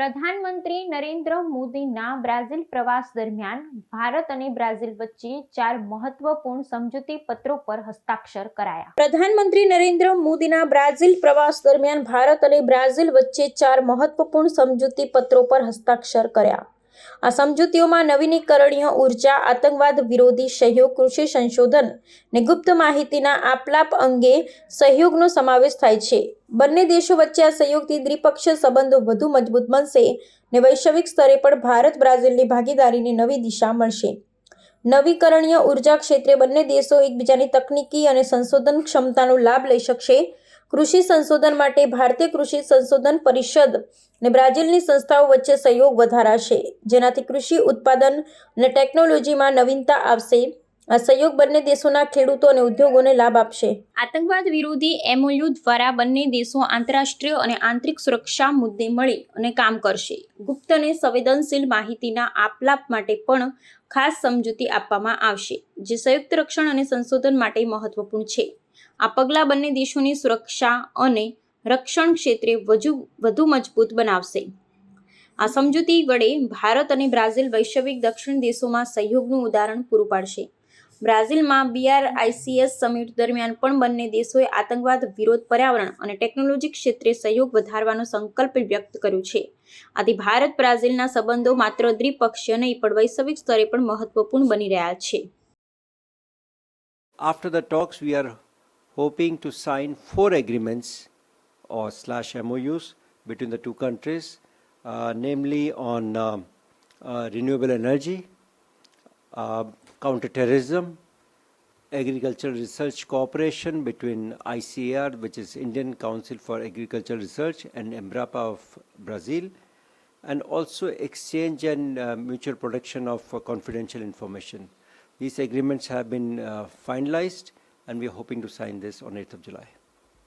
પ્રધાનમંત્રી નરેન્દ્ર મોદીના બ્રાઝિલ પ્રવાસ દરમિયાન ભારત અને બ્રાઝિલ વચ્ચે ચાર મહત્વપૂર્ણ સમજૂતી પત્રો પર હસ્તાક્ષર કરાયા. પ્રધાનમંત્રી નરેન્દ્ર મોદીના બ્રાઝિલ પ્રવાસ દરમિયાન ભારત અને બ્રાઝિલ વચ્ચે ચાર મહત્વપૂર્ણ સમજૂતી પત્રો પર હસ્તાક્ષર કર્યા. આ સમજૂતીઓમાં નવીનીકરણીય ઊર્જા, આતંકવાદ વિરોધી સહયોગ, કૃષિ સંશોધન ને ગુપ્ત માહિતીના આપલાપ અંગે સહયોગનો સમાવેશ થાય છે. બંને દેશો વચ્ચે આ સહયોગથી દ્વિપક્ષીય સંબંધો વધુ મજબૂત બનશે ને વૈશ્વિક સ્તરે પણ ભારત બ્રાઝિલની ભાગીદારીને નવી દિશા મળશે. નવીકરણીય ઊર્જા ક્ષેત્રે બંને દેશો એકબીજાની તકનીકી અને સંશોધન ક્ષમતાનો લાભ લઈ શકશે. કૃષિ સંશોધન માટે ભારતીય કૃષિ સંશોધન પરિષદ અને બ્રાઝિલની સંસ્થાઓ વચ્ચે સહયોગ વધારાશે. જેનાથી કૃષિ ઉત્પાદન અને ટેકનોલોજીમાં નવીનતા આવશે. આ સહયોગ બંને દેશોના ખેડૂતો અને ઉદ્યોગોને લાભ આપશે. આતંકવાદ વિરોધી એમઓયુ દ્વારા બંને દેશો આંતરરાષ્ટ્રીય અને આંતરિક સુરક્ષા મુદ્દે મળી અને કામ કરશે. ગુપ્ત અને સંવેદનશીલ માહિતીના આપલાપ માટે પણ ખાસ સમજૂતી આપવામાં આવશે, જે સંયુક્ત રક્ષણ અને સંશોધન માટે મહત્વપૂર્ણ છે. આ પગલાં બંને દેશોની સુરક્ષા અને રક્ષણ ક્ષેત્રે વધુ વધુ મજબૂત બનાવશે. આ સમજૂતી વડે ભારત અને બ્રાઝિલ વૈશ્વિક દક્ષિણ દેશોમાં સહયોગનું ઉદાહરણ પૂરું પાડશે. બ્રાઝિલમાં બીઆરઆઈસીએસ સમિટ દરમિયાન પણ બંને દેશોએ આતંકવાદ વિરોધ પર્યાવરણ અને ટેકનોલોજી ક્ષેત્રે સહયોગ વધારવાનો સંકલ્પ વ્યક્ત કર્યો છે. આથી ભારત બ્રાઝિલના સંબંધો માત્ર દ્વિપક્ષીય નહીં પણ વૈશ્વિક સ્તરે પણ મહત્વપૂર્ણ બની રહ્યા છે. After the talks, we are hoping to sign four agreements or slash MOUs between the two countries, uh, namely on uh, energy, uh, counterterrorism, agricultural research cooperation between ICAR, which is Indian Council for Agricultural Research, and Embrapa of Brazil, and also exchange and uh, mutual protection of uh, confidential information. These agreements have been uh, finalized, and we are hoping to sign this on 8th of July.